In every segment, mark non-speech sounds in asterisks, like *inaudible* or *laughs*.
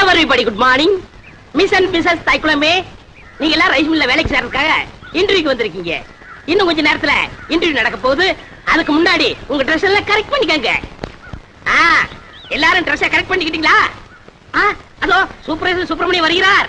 Everybody good morning miss and Mrs தைக்குளமே நீங்க எல்லாம் rice மில்ல வேலைக்கு சேர்றதுக்காக இன்டர்வியூக்கு வந்திருக்கீங்க. இன்னும் கொஞ்ச நேரத்துல இன்டர்வியூ நடக்க போகுது. அதுக்கு முன்னாடி உங்க ட்ரெஸ் எல்லாம் கரெக்ட் பண்ணிக்கங்க. ஆ எல்லாரும் ட்ரெஸ் கரெக்ட் பண்ணிக்கிட்டீங்களா? ஆ அதோ சூப்பர்வைசர் சுப்பிரமணியம் வருகிறார்.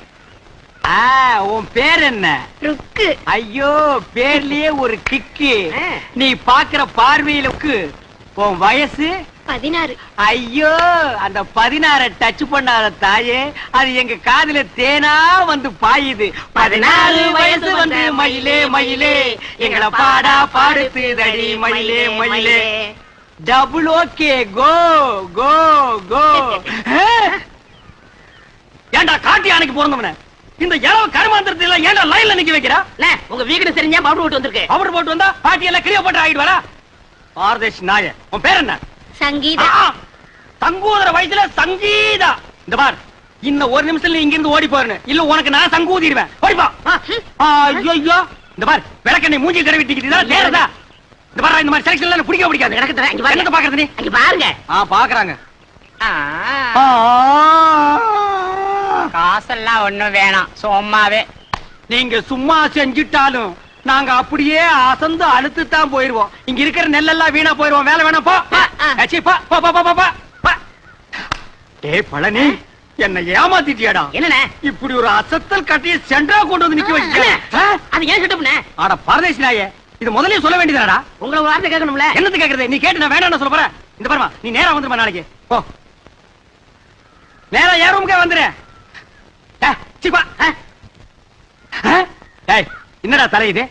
உன் பேர் என்ன? ருக்கு. ஐயோ பேர்லயே ஒரு கிக்கு. நீ பாக்குற பார்வையிலுக்கு உன் வயசு? பதினாறு. ஐயோ அந்த பதினாற டச் பண்ணாத தாயே அது எங்க காதுல தேனா வந்து பாயுது. பதினாறு வயசு வந்து மயிலே மயிலே எங்களை பாடா பாடுத்து தடி மயிலே மயிலே. டபுள் ஓகே கோ கோ கோ ஏன்டா காட்டி யானைக்கு பிறந்தவன இந்த இளவ கருமாந்திரத்தை எல்லாம் ஏன்டா லைன்ல நிக்க வைக்கிறா? அண்ணே, உங்க வீடு தெரிஞ்சா பவுடர் விட்டு வந்திருக்கு. அவர் போட்டு வந்தா பாட்டி எல்லாம் கிளிய போட்டு ஆகிட்டு வரா பாரதேஷ் நாய உன் பேர் என்ன? சங்கீதா. சங்கூதர வயசுல சங்கீதா. இந்த பார் இன்னும் ஒரு நிமிஷத்துல இங்க இருந்து ஓடி போறேன். இல்ல உனக்கு நான் சங்கூதிடுவேன். ஓடிப்பா ஐயோ ஐயோ இந்த பார் விளக்கண்ணை மூஞ்சி தடவி திக்கிட்டா நேரதா இந்த பார் இந்த மாதிரி செலக்ஷன் எல்லாம் பிடிக்க பிடிக்காது? எனக்கு தரேன், இங்க பாருங்க. பாக்குறது நீ? அங்க பாருங்க. ஆ பாக்குறாங்க. ஆ, காசெல்லாம் ஒண்ணும் வேணாம். சும்மாவே. நீங்க சும்மா செஞ்சுட்டாலும் நாங்க அப்படியே அசந்து அழுத்து தான் போயிருவோம். இங்க இருக்கிற நெல்லெல்லாம் வீணா போயிருவோம். வேலை வேணாம் போ. பழனி என்ன ஏமாத்திட்டியாடா. என்னண்ணே? இப்படி ஒரு அசத்தல் கட்டிய சென்றா கொண்டு வந்து நிக்க வச்சு அண்ணே, அது ஏன் செட்டப்ண்ணே ஆட பரதேசி நாயே இது முதல்லயே சொல்ல வேண்டியதாடா உங்களை ஒரு வார்த்தை கேட்கணும்ல? என்னது கேக்குறது நீ கேட்டு நான் வேணாம் சொல்ல போறேன். இந்த பாருமா நீ நேரா வந்துருமா நாளைக்கு. போ. நேரா ஏன் ரூமுக்கே வந்துரு? என்னடா தலை இது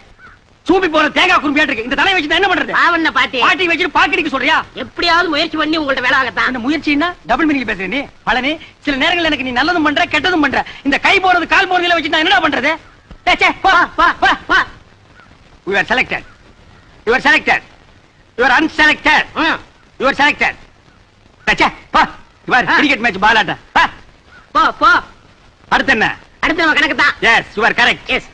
சூப்பி போற தேங்காய் குறும்பியாட்டு இருக்கு இந்த தலையை வச்சு என்ன பண்றது பாவண்ண பாட்டி பாட்டி வச்சுட்டு பாக்கெட்டுக்கு சொல்றியா எப்படியாவது முயற்சி பண்ணி உங்கள்ட்ட வேலை ஆகத்தான் அந்த முயற்சின்னா டபுள் மீனிங் பேசுற நீ பழனி சில நேரங்கள்ல எனக்கு நீ நல்லதும் பண்ற கெட்டதும் பண்ற இந்த கை போறது கால் போறதுல வச்சு நான் என்னடா பண்றது ஏ, சே, போ, போ, போ, போ. You are selected. You are selected. You are unselected. ம், You are selected. ஏ, சே, போ. You are ah. cricket match ball ஆட்ட. போ. போ போ அடுத்து என்ன? அடுத்து நம்ம கணக்கு தான். Yes you are correct S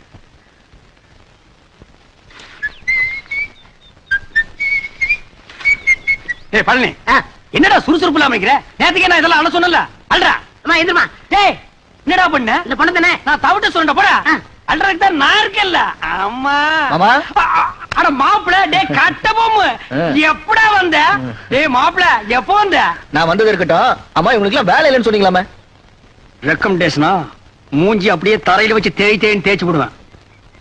A Palani. என்னடா சுறுசுறுப்பு இல்லாம இருக்கிற நேத்துக்கே நான் இதெல்லாம் அழ சொன்னல அல்றா அம்மா எந்திரமா. டேய் என்னடா பண்ண? இந்த பொண்ணு தானே? நான் தவிட்ட சொல்றேன் போடா. அல்றதுக்கு தான் நான் இருக்கேன்ல. அம்மா. மாமா? அ- அ- அட மாப்பிள டேய் கட்ட பொம்மு. ஆ. எப்படா வந்த? டேய் மாப்பிள எப்போ வந்த? நான் வந்தது இருக்கட்டும். அம்மா இவங்களுக்கு எல்லாம் வேலை இல்லைன்னு சொன்னீங்களாமே ரெக்கமெண்டேஷனா மூஞ்சி அப்படியே தரையில வச்சு தேய் தேய்ன்னு தேய்ச்சு விடுவேன்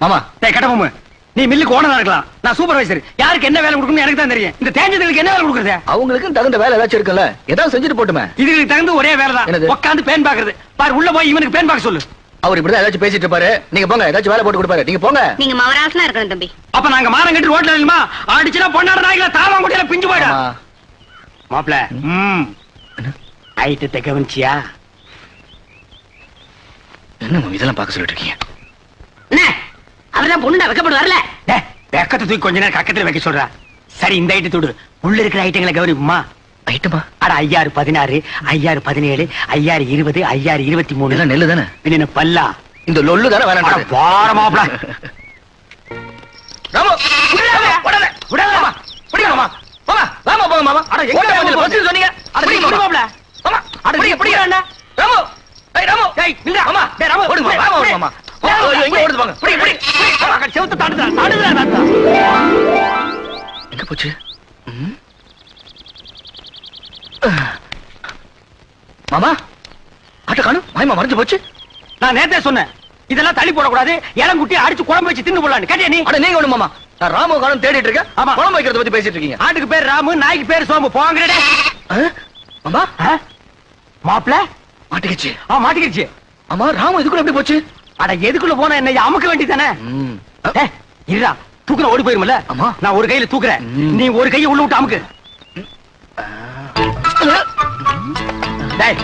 மாமா டேய் கட்ட பொம்மு. நீ மில்லுக்கு ஓனரா இருக்கலாம். நான் சூப்பர்வைசர் யாருக்கு என்ன வேலை கொடுக்கணும் எனக்கு தான் தெரியும். இந்த தேஞ்சதுக்கு என்ன வேலை கொடுக்குறது? அவங்களுக்கும் தகுந்த வேலை ஏதாச்சும் இருக்குல்ல? ஏதாவது செஞ்சுட்டு போட்டுமே. இதுக்கு தகுந்த ஒரே வேலை தான்? உட்காந்து பேன் பாக்குறது பாரு உள்ள போய் இவனுக்கு பேன் பார்க்க சொல்லு. அவர் இப்படிதான் ஏதாச்சும் பேசிட்டு இருப்பாரு. நீங்க போங்க ஏதாச்சும் வேலை போட்டு கொடுப்பாரு. நீங்க போங்க. நீங்க மவராசனா இருக்கணும் தம்பி. அப்ப நாங்க மானம் கட்டி ரோட்ல இல்லமா அடிச்சுனா பொண்ணாட நாய்கள தாவாங்குடியில பிஞ்சு போயிடும். ஆமா. மாப்ள ம். ஐட்டத்தை கவனிச்சியா? என்ன இதெல்லாம் பார்க்க சொல்லிட்டு இருக்கீங்க? அவர்தான் பொண்ணு வைக்கப்பட்டு வரல. வெக்கத்தை தூக்கி கொஞ்ச நேரம் கக்கத்துல வைக்க சொல்றா. சரி இந்த ஐட்டத்தை விடு உள்ள இருக்கிற ஐட்டங்களை கவனிப்புமா ஐட்டமா அட ஐயாறு பதினாறு ஐயாறு பதினேழு ஐயாறு இருபது ஐயாறு இருபத்தி மூணு. நெல்லு தானே என்ன பல்லா? இந்த லொல்லு தானே வேணாம்? பஸ்ஸுன்னு சொன்னீங்க. எங்க போச்சு? ம்? மாமா? ஆட்ட காணும். மாயமா மறைஞ்சு போச்சு. நான் நேத்தே சொன்னேன். இதெல்லாம் தள்ளி போடக்கூடாது. இளங்குட்டி அடிச்சு குழம்பு வச்சு தின்னு போடலான்னு. கேட்டியா நீ? அட நீங்க ஒண்ணு மாமா. நான் ராமு காணும் தேடிட்டு இருக்கேன். ஆமா. குழம்பு வைக்கிறத பத்தி பேசிட்டு இருக்கீங்க. ஆட்டுக்கு பேர் ராமு நாய்க்கு பேர் சோமு போங்கடே. ஆ? மாமா? மாப்பிள? மாட்டிக்கிச்சு. ஆ மாட்டிக்கிச்சு. ஆமா ராமு இதுக்குள்ள எப்படி போச்சு? அட எதுக்குள்ள போனா என்ன? அமுக்க வேண்டியதானே ம். இருடா தூக்குற ஓடி போயிருமல்ல? ஆமா. நான் ஒரு கையில தூக்குறேன். ம். நீ ஒரு கையை உள்ள விட்டு அமுக்கு. டேய்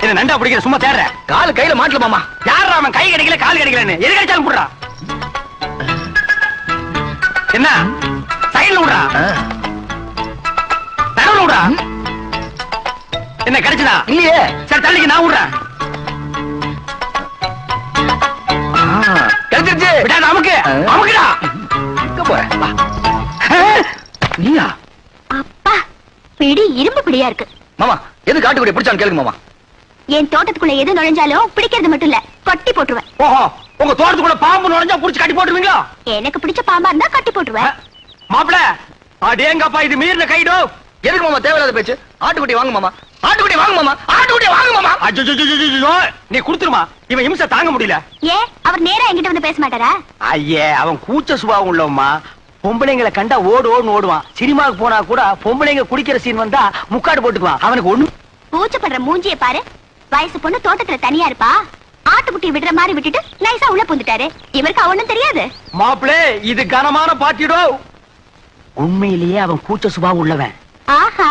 என்ன நண்டா பிடிக்கிற சும்மா தேடுற? காலு கையில மாட்டல மாமா. யாரா அவன் கை கிடைக்கல கால் கிடைக்கலன்னு? எது கிடைச்சாலும் போடுறா. என்ன? சைடுல விடுறா. ஆ. நடுவுல விடுறா. என்ன கிடைச்சதா? இல்லையே. சரி தள்ளிக்கு நான் விடுறேன். ஆ, கிடைச்சிருச்சு. விடாத அமுக்கு ஆ. அமுக்குடா எங்க போற? வா. ஆ, நீயா? அப்பா பிடி இரும்பு பிடியா இருக்கு. மாமா எது காட்டுக்குடி பிடிச்சான்னு கேளுங்க மாமா. என் தோட்டத்துக்குள்ள எது நுழைஞ்சாலும் பிடிக்கிறது மட்டும் இல்ல கொட்டி போட்டுருவேன். ஓஹோ உங்க தோட்டத்துக்குள்ள பாம்பு நுழைஞ்சா புடிச்சு கட்டி போட்டுருவீங்களா? எனக்கு பிடிச்ச பாம்பா இருந்தா கட்டி போட்டுருவேன். மாப்பிள அடேங்கப்பா இது மீறின கைடோ. எதுக்கு மாமா தேவையில்லாத பேச்சு? ஆட்டுக்குட்டி வாங்க மாமா. ஆட்டுக்குட்டி வாங்க மாமா. ஆட்டுக்குட்டி வாங்க மாமா. அஜ்ஜோ நீ குடுத்துருமா. இவன் இம்சை தாங்க முடியல. ஏன் அவர் நேரா என்கிட்ட வந்து பேச மாட்டாரா? ஐயே அவன் கூச்ச சுபாவம் உள்ளவம்மா. பொம்பளைங்களை கண்டா ஓடு ஓடுன்னு ஓடுவான். சினிமாவுக்கு போனா கூட பொம்பளைங்க குடிக்கிற சீன் வந்தா முக்காடு போட்டுக்குவான். அவனுக்கு ஒண்ணு பூச்சப்படுற மூஞ்சிய பாரு. வயசு பொண்ணு தோட்டத்துல தனியா இருப்பா. ஆட்டுக்குட்டி விடுற மாதிரி விட்டுட்டு நைஸா உள்ள புந்துட்டாரு இவருக்கு அவனும் தெரியாது. மாப்பிளே இது கனமான பாட்டிடோ. உண்மையிலேயே அவன் கூச்ச சுபாவம் உள்ளவன். ஆஹா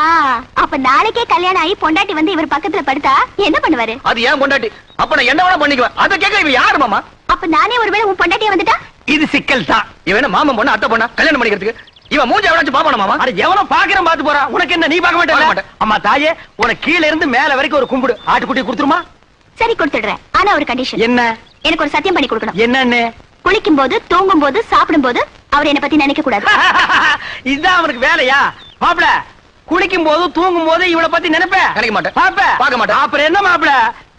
அப்ப நாளைக்கே கல்யாணம் ஆகி பொண்டாட்டி வந்து இவர் பக்கத்துல படுத்தா என்ன பண்ணுவாரு? அது ஏன் பொண்டாட்டி? அப்ப நான் என்ன வேணா பண்ணிக்குவேன்? அதை கேட்க இவ யாரு மாமா? அப்ப நானே ஒருவேளை உன் பொண்டாட்டியா வந்துட்டா? இது சிக்கல் தான். இவன் மாமன் பொண்ணு அத்தை பொண்ணா? கல்யாணம் பண்ணிக்கிறதுக்கு? இவன் மூஞ்சி எவனாச்சும் பாப்பானா மாமா? அட எவனோ பாக்குறேன் பாத்து போறான் உனக்கு என்ன நீ பார்க்க மாட்டே மாட்டேன். அம்மா தாயே உனக்கு கீழ இருந்து மேல வரைக்கும் ஒரு கும்பிடு. ஆட்டுக்குட்டி கொடுத்துருமா? சரி கொடுத்துடுறேன். ஆனா ஒரு கண்டிஷன் என்ன? எனக்கு ஒரு சத்தியம் பண்ணி கொடுக்கணும். என்னன்னு? குளிக்கும் போது தூங்கும் போது சாப்பிடும் போது அவர் என்ன பத்தி நினைக்க கூடாது *laughs* இதுதான் அவனுக்கு வேலையா? மாப்பிள குளிக்கும் போது தூங்கும் போது இவளை பத்தி நினைப்ப? நினைக்க மாட்டேன். பாப்ப பார்க்க மாட்டேன். அப்புறம் என்ன மாப்பிள?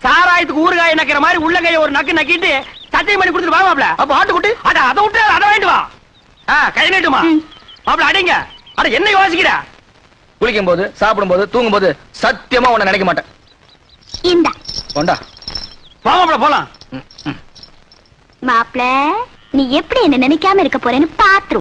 சாராயத்துக்கு ஊறுகாய் நக்கிற மாதிரி உள்ளங்கைய ஒரு நக்கு நக்கிட்டு சத்தியம் பண்ணி கொடுத்துட்டு வா மாப்பிள. அப்ப ஆட்டுக்குட்டி? அட அதை விட்டு அதை வாங்கிட்டு வா. கை நீட்டுமா? ம். மாப்பிள அடிங்க. அட என்ன யோசிக்கிற? குளிக்கும் போது சாப்பிடும் போது தூங்கும் போது சத்தியமா உன்னை நினைக்க மாட்டேன். இந்த. கொண்டா. வா மாப்பிள போலாம். மாப்பிள நீ எப்படி என்ன நினைக்காம இருக்க போறேன்னு பாத்துரு.